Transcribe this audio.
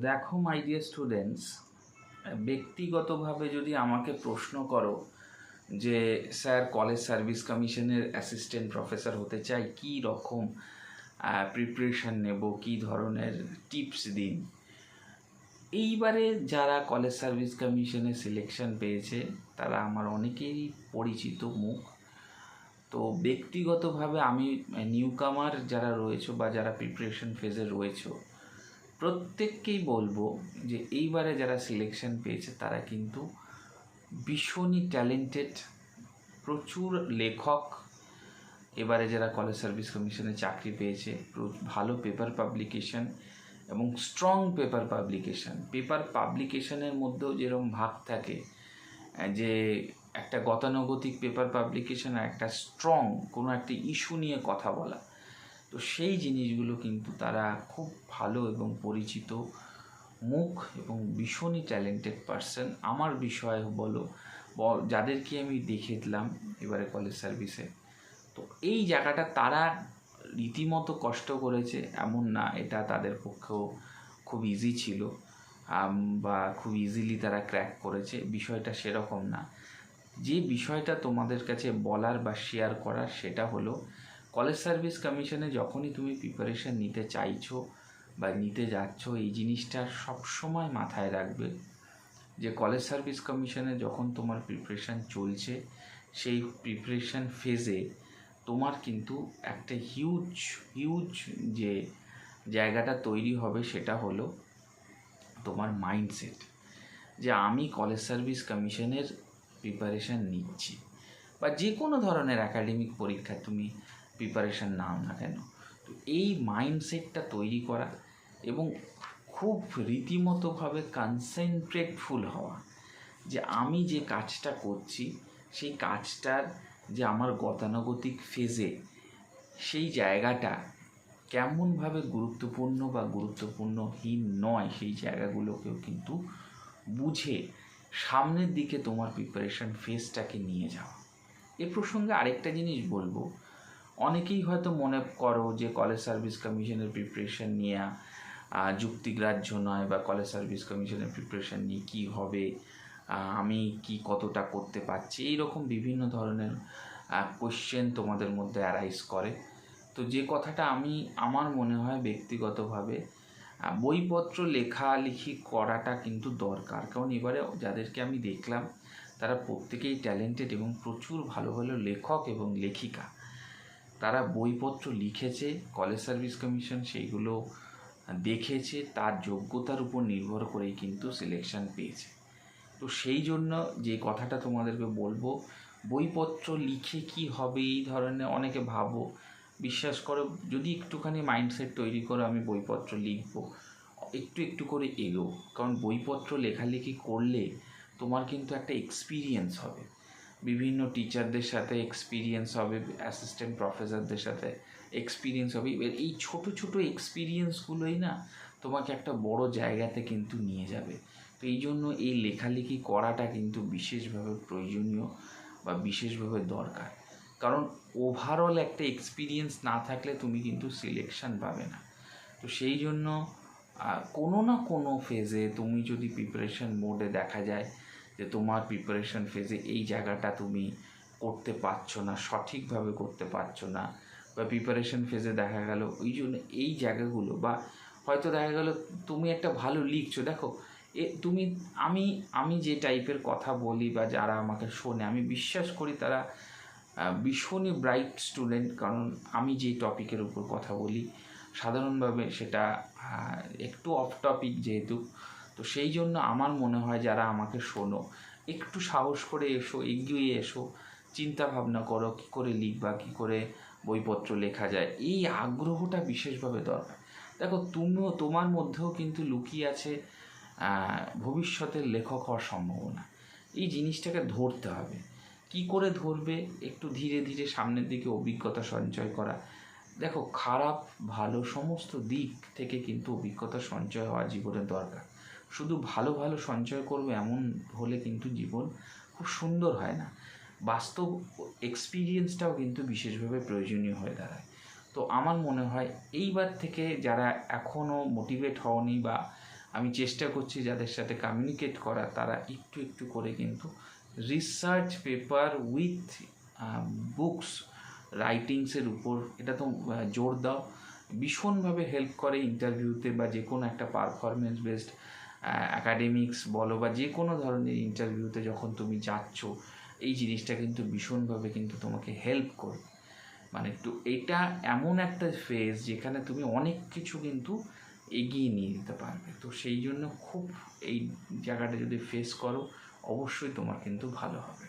দেখো my dear students ব্যক্তিগতভাবে যদি আমাকে প্রশ্ন করো যে, স্যার কলেজ সার্ভিস কমিশনের অ্যাসিস্ট্যান্ট প্রফেসর হতে চাই, কী রকম প্রিপারেশন নেব, কী ধরনের টিপস দিন? এইবারে যারা কলেজ সার্ভিস কমিশনে সিলেকশন পেয়েছে, তারা আমার অনেকেরই পরিচিত মুখ। তো ব্যক্তিগতভাবে আমি নিউ কামার যারা রয়েছে বা যারা প্রিপারেশন ফেজে রয়েছে প্রত্যেককেই বলব যে এইবারে যারা সিলেকশন পেয়েছে, তারা কিন্তু ভীষণই ট্যালেন্টেড প্রচুর লেখক। এবারে যারা কলেজ সার্ভিস কমিশনে চাকরি পেয়েছে ভালো পেপার পাবলিকেশন এবং স্ট্রং পেপার পাবলিকেশন পেপার পাবলিকেশনের মধ্যেও যেরকম ভাগ থাকে যে একটা গতানুগতিক পেপার পাবলিকেশন আর একটা স্ট্রং কোনো একটা ইস্যু নিয়ে কথা বলা। তো সেই জিনিসগুলো কিন্তু তারা খুব ভালো এবং পরিচিত মুখ এবং ভীষণই ট্যালেন্টেড পার্সন আমার বিষয়ে বলো যাদেরকে আমি দেখেছিলাম এবারে কলেজ সার্ভিসে তো এই জায়গাটা তারা রীতিমতো কষ্ট করেছে এমন না, এটা তাদের পক্ষেও খুব ইজি ছিল বা খুব ইজিলি তারা ক্র্যাক করেছে, বিষয়টা সেরকম না। যে বিষয়টা তোমাদের কাছে বলার বা শেয়ার করার সেটা হলো কলেজ সার্ভিস কমিশনে যখনই তুমি প্রিপারেশন নিতে চাইছো বা নিতে যাচ্ছ, এই জিনিসটা সবসময় মাথায় রাখবে যে কলেজ সার্ভিস কমিশনে যখন তোমার প্রিপারেশন চলছে, সেই প্রিপারেশান ফেজে তোমার কিন্তু একটা হিউজ হিউজ যে জায়গাটা তৈরি হবে সেটা হলো তোমার মাইন্ডসেট যে আমি কলেজ সার্ভিস কমিশনের প্রিপারেশান নিচ্ছি। বা যে কোনো ধরনের একাডেমিক পরীক্ষা তুমি প্রিপারেশন নাও না কেন? তো এই মাইন্ডসেটটা তৈরি করা এবং খুব রীতিমতোভাবে কনসেন্ট্রেটফুল হওয়া যে আমি যে কাজটা করছি, সেই কাজটার যে আমার গতানুগতিক ফেজে সেই জায়গাটা কেমনভাবে গুরুত্বপূর্ণ বা গুরুত্বপূর্ণহীন নয় সেই জায়গাগুলোকেও কিন্তু বুঝে সামনের দিকে তোমার প্রিপারেশন ফেজটাকে নিয়ে যাওয়া। এ প্রসঙ্গে আরেকটা জিনিস বলব। অনেকেই হয়তো মনে করো যে কলেজ সার্ভিস কমিশনের প্রিপারেশন নেওয়া যুক্তিগ্রাহ্য নয় বা কলেজ সার্ভিস কমিশনের প্রিপারেশন নিয়ে কী হবে আমি কি কতটা করতে পারছি, এইরকম বিভিন্ন ধরনের কোশ্চেন তোমাদের মধ্যে অ্যারাইজ করে। তো যে কথাটা আমি, আমার মনে হয় ব্যক্তিগতভাবে বইপত্র লেখালেখি করাটা কিন্তু দরকার। কারণ এবারে যাদেরকে আমি দেখলাম, তারা প্রত্যেকেই ট্যালেন্টেড এবং প্রচুর ভালো ভালো লেখক এবং লেখিকা। তারা বইপত্র লিখেছে, কলেজ সার্ভিস কমিশন সেইগুলো দেখেছে, তার যোগ্যতার উপর নির্ভর করেই কিন্তু সিলেকশন পেয়েছে। তো সেই জন্য যে কথাটা তোমাদেরকে বলব, বইপত্র লিখে কি হবে এই ধরনের অনেকে ভাবো। বিশ্বাস করো, যদি একটুখানি মাইন্ডসেট তৈরি করো, আমি বইপত্র লিখব। একটু একটু করে এগো কারণ বইপত্র লেখালেখি করলে তোমার কিন্তু একটা এক্সপিরিয়েন্স হবে। বিভিন্ন টিচারদের সাথে এক্সপিরিয়েন্স হবে অ্যাসিস্ট্যান্ট প্রফেসরদের সাথে এক্সপিরিয়েন্স হবে। এবার এই ছোট ছোট এক্সপিরিয়েন্সগুলোই না তোমাকে একটা বড় জায়গাতে কিন্তু নিয়ে যাবে। তো এই জন্য এই লেখালেখি করাটা কিন্তু বিশেষভাবে প্রয়োজনীয় বা বিশেষভাবে দরকার। কারণ ওভারঅল একটা এক্সপিরিয়েন্স না থাকলে তুমি কিন্তু সিলেকশন পাবে না। তো সেই জন্য কোনো না কোনো ফেজে তুমি যদি প্রিপারেশন মোডে দেখা যায় যে তোমার প্রিপারেশন ফেজে এই জায়গাটা তুমি করতে পারছ না, সঠিকভাবে করতে পারছ না। বা প্রিপারেশন ফেজে দেখা গেল ওই জন্য এই জায়গাগুলো বা হয়তো দেখা গেল তুমি একটা ভালো লিখছো। দেখো, এ তুমি, আমি আমি যে টাইপের কথা বলি বা যারা আমাকে শোনে, আমি বিশ্বাস করি তারা ভীষণই ব্রাইট স্টুডেন্ট কারণ আমি যে টপিকের উপর কথা বলি, সাধারণভাবে সেটা একটু অফ টপিক যেহেতু তো সেই জন্য আমার মনে হয় যারা আমাকে শোনো, একটু সাহস করে এসো, এগিয়ে এসো, চিন্তা ভাবনা করো, কী করে লিখবা, কী করে বইপত্র লেখা যায়, এই আগ্রহটা বিশেষভাবে দরকার। দেখো, তুমিও, তোমার মধ্যেও কিন্তু লুকিয়ে আছে ভবিষ্যতের লেখক হওয়ার সম্ভাবনা। এই জিনিসটাকে ধরতে হবে। কি করে ধরবে? একটু ধীরে ধীরে সামনের দিকে অভিজ্ঞতা সঞ্চয় করা। দেখো, খারাপ, ভালো সমস্ত দিক থেকে কিন্তু অভিজ্ঞতা সঞ্চয় হওয়া জীবনে দরকার। শুধু ভালো ভালো সঞ্চয় করবে এমন হলে কিন্তু জীবন খুব সুন্দর হয় না। বাস্তব এক্সপিরিয়েন্সটাও কিন্তু বিশেষভাবে প্রয়োজনীয় হয়ে দাঁড়ায়। তো আমার মনে হয় এইবার থেকে যারা এখনও মোটিভেট হওনি বা আমি চেষ্টা করছি যাদের সাথে কমিউনিকেট করা, তারা একটু একটু করে কিন্তু রিসার্চ পেপার উইথ বুকস রাইটিংসের উপর এটা তো জোর দাও। ভীষণভাবে হেল্প করে ইন্টারভিউতে বা যে কোনো একটা পারফরমেন্স বেসড অ্যাকাডেমিক্স বলো বা যে কোনো ধরনের ইন্টারভিউতে যখন তুমি যাচ্ছ, এই জিনিসটা কিন্তু ভীষণভাবে কিন্তু তোমাকে হেল্প করে মানে একটু এটা এমন একটা ফেজ যেখানে তুমি অনেক কিছু কিন্তু এগিয়ে নিয়ে যেতে পারবে। তো সেই জন্য খুব এই জায়গাটা যদি ফেস করো, অবশ্যই তোমার কিন্তু ভালো হবে।